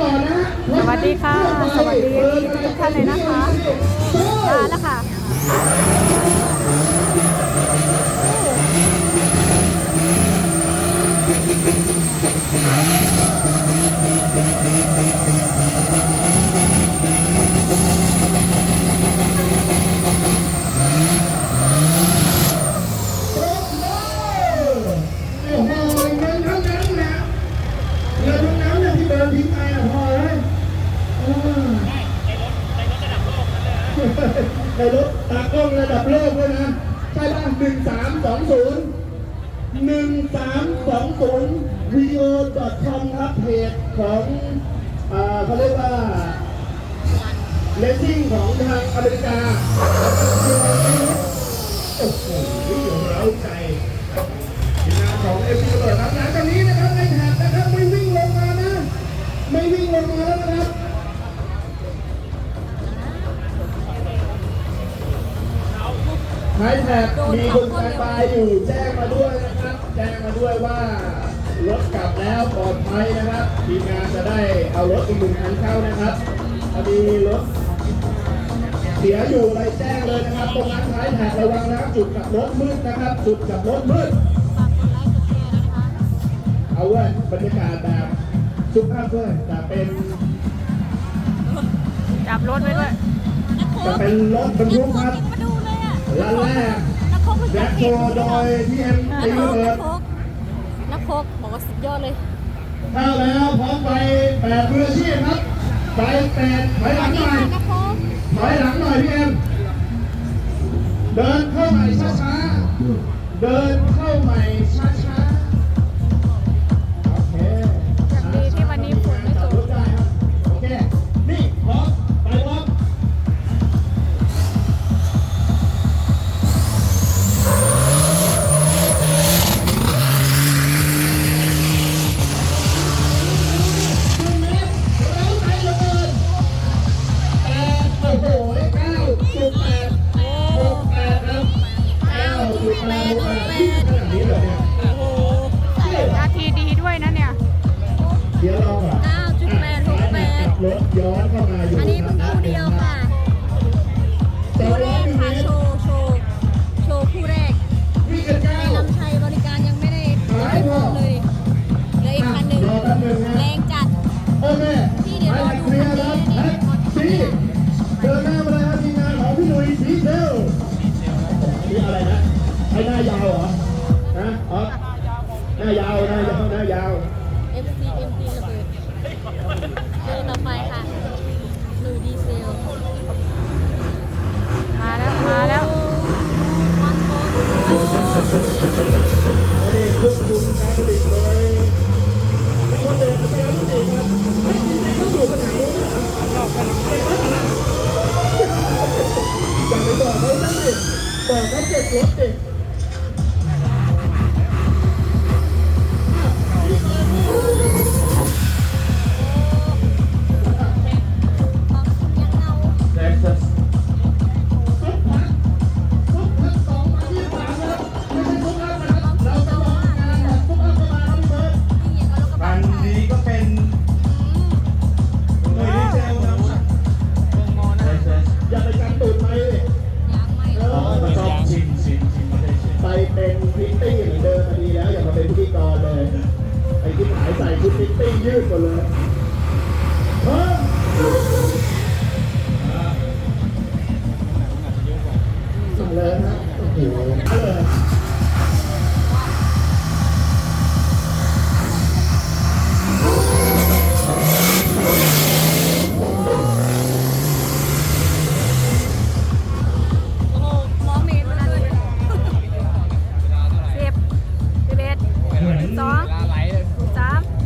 สวัสดีค่ะ สวัสดีทุกท่านเลยนะคะมาแล้วค่ะ โอ้โหเงินทั้งนั้นนะเงินทั้งนั้นเนี่ยที่เดินทิ้งไปอะพอเลยเออในรถตากล้อง ระดับโลกด้วยนะ ใช่ป่ะหนึ่งสามสองศูนย์หนึ่งสามสองศูนย์วีโอดอทคอมครับเพจของอ่าเขาเรียกว่าเลสซิ่งของทางอเมริกา ท้ายแท็บมีคนสายปลายอยู่แจ้งมาด้วยนะครับ แจ้งมาด้วยว่ารถกลับแล้วปลอดภัยนะครับ ทีมงานจะได้เอารถอีกหนึ่งคันเข้านะครับพอดีรถเสียอยู่อะไรแจ้งเลยนะครับ ตรงนั้นท้ายแท็กระวังนะครับจุดกลับรถมืดนะครับ จุดกลับรถมืดเอาเว้ยบรรยากาศแบบซุปอัพเว้ยแต่เป็นจับรถไว้ด้วยจะเป็นรถบรรทุกครับมาดูเละร้านแรกนักโคกแบ็คโชว์โดยพี่เอ็มตีนักโคเบิกร์ดนักโคกบอกว่าสุดยอดเลยเข้าแล้วพร้อมไปแปดมืออาชีพครับไปแปดถอยหลังหน่อยถอยหลังหน่อยพี่เอ็มเดินเข้าใหม่ช้าๆเดินเข้าใหม่ช้า อนเข้ามาอยู่อันนี้เพิ่งคู่เดียวค่ะสอคู่งแรร้อยกเมค่ะตโชรว์โชว์โชว์คู่แรกวิ่งกันเก้าในนำชัยบริการยังไม่ได้ไม่พร้อมเลยเหลืออีกคันหนึ่งรอแป๊บนึงนะแรงจัดโอเคพี่เดี๋ยวรอดูเคลียร์คัแล้วนนี้แท็กซี่เดินหน้ามาเลยครับทีมงานของพี่หนุ่ยสีเซลนี่อะไรนะไอ้หน้ายาวเหรอฮะอ๋อหน้ายาวหน้ายาวหน้ายาว FC MP ระเบิดเดินต่อไปค่ะหนุ่ย ดีเซล มาแล้ว มาแล้ววันโคกนี่ควบคุมการผลิดยคนเดินไปแล้วจริงครับไม่จริงต้องอยู่ขนาดนี้อย่าไปบอกเดิบอก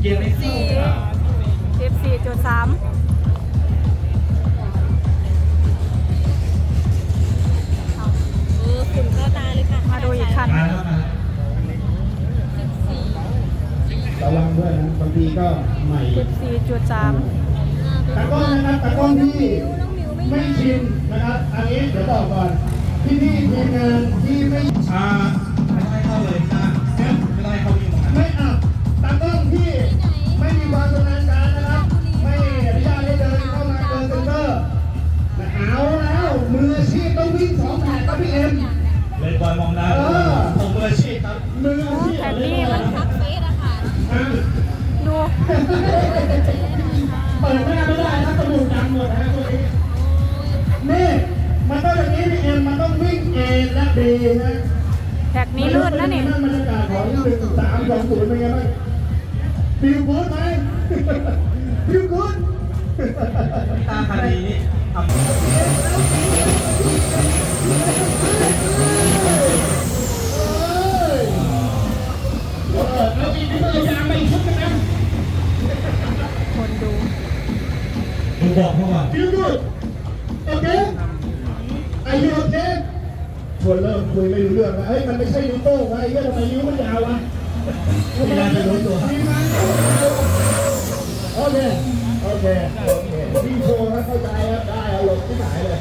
สามเกียร์ในสี่สิบสี่จุดสามเออฝุ่นเข้าตาเลยค่ะมาดูอีกคันมาแล้วนะสิบสี่ระวังด้วยนะบางทีก็ใหม่สิบสี่จุดสามอ่าตากล้องนะครับตากล้องที่น้องหมิวไม่ไม่มาชินนะครับ อันนี้เดี๋ยวบอกก่อนที่นี่ทีมงานที่ไม่อ่าไม่ต้องให้เข้าเลยนะับพี่เอ็มเล่นบอลมองหน้าผมมืออาชีพครับมืออาชีพแต่นี่มันทักเฟสอะค่ะ ดูเปิดหน้าไม่ได้นะกระดูกดังหมดนะตัวนี้นี่มันต้องอย่างนี้พี่เอ็มมันต้องวิ่งเอและบีนะแท็นี้ลื่นนะนี่บรรยากาศของหนึ่งสามสองศูนย์เป็นไงบ้างฟิลกูดไหมฟิลกูด ขาว่าฟิลกู๊ดโอเคอายุโอเคชวนเริ่มคุยไม่รู้เรื่องแล้วเฮ้ยมันไม่ใช่นิ้วโป้งวะไอ้เหี้ยทำไมนิ้วมันยาววะเวลาจะรู้ตัวโอเค เคโอเคพี่โชว์นะเข้าใจครับได้เอาหลบที่ไหนเลย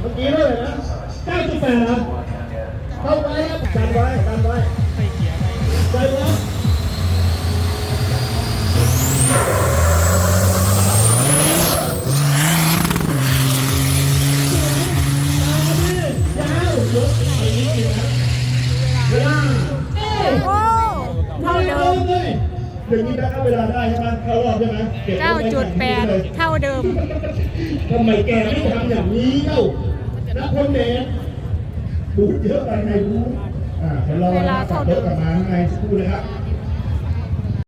เมื่อกี้เท่าไหร่นะ9.8นะเข้าไปครับกันไว้กันไว้ใจไว้ยาวยกไปนิดนึงครับเวลา โอ้เท่าเดิม เลย อย่างนี้ได้เข้าเวลาได้ใช่ไหมเข้ารอบใช่ไหมเก็บไว้ไม่ทันทีเลย9.8เท่าเดิมทำไมแกไม่ทำอย่างนี้เล่านักคนเดชพูดเยอะไปไงรู้อ่าเดี๋ยวเราเวลาขัเท่าบเดิรถมกลับมาข้างในสักครู่เลยครับ